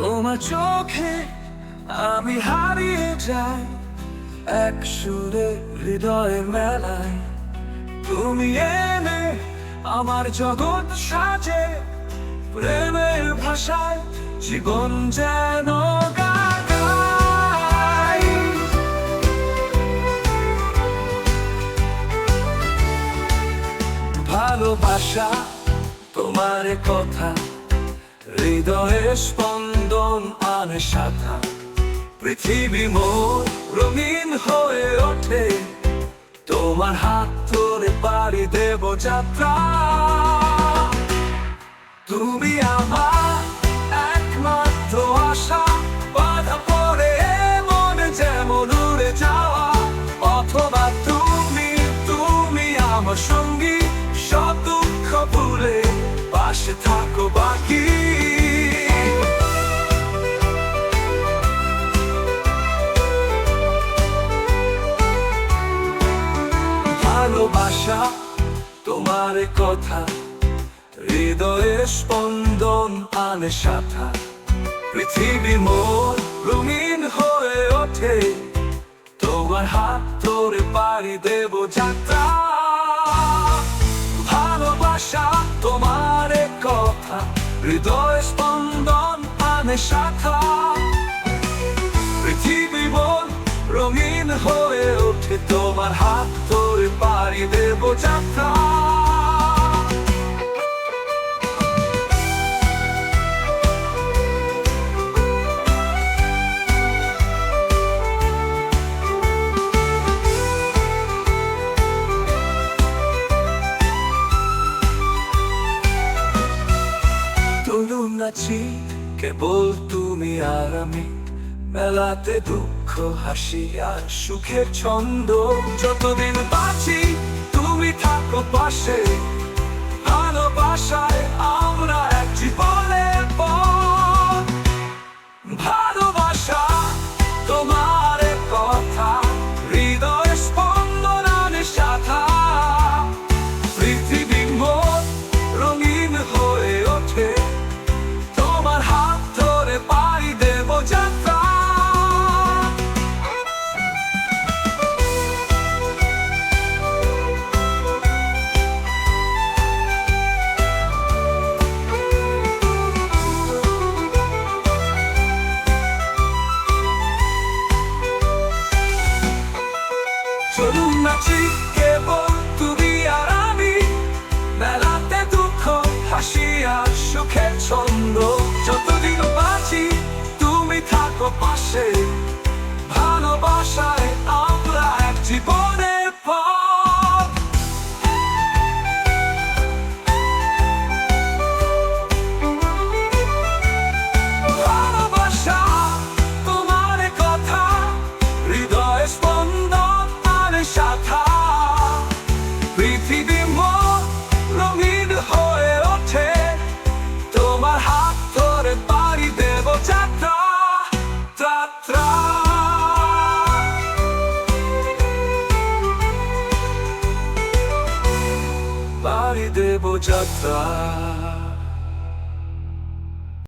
তোমার চোখে আমি হারিয়ে যাই এক সুরে হৃদয়ের মেলায়। তুমি এনে আমার জগৎ সাজে, প্রেমের ভাষায় জীবন যেন ভালোবাসা তোমার কথা হৃদয়ে স্পন্দন আনে সাথা পৃথিবী মোর রঙিন হয়ে ওঠে। তোমার হাত ধরে পাড়ি দেব যাত্রা। একমাত্র আশা। মনে যেমন অথবা তুমি তুমি আমার সঙ্গী। সব দুঃখ ভুলে পাশে থাকো ভালোবাসা তোমার কথা, হৃদয়ে স্পন্দন আনে সাথা। পৃথিবী মোর রঙিন হয়ে ওঠে, তোমার হাত ধরে পাড়ি দেব যাত্রা। ভালোবাসা তোমার কথা, হৃদয় স্পন্দন আনে শাখা পৃথিবী বল রঙিন হয়ে ওঠে, তোমার হাত নাচি কেবল তুমি আর আমি। মেলাতে দুঃখ, হাসি আর সুখের ছন্দ। যতদিন বাঁচি, তুমি থাকো পাশে। 去。haydi bucakta.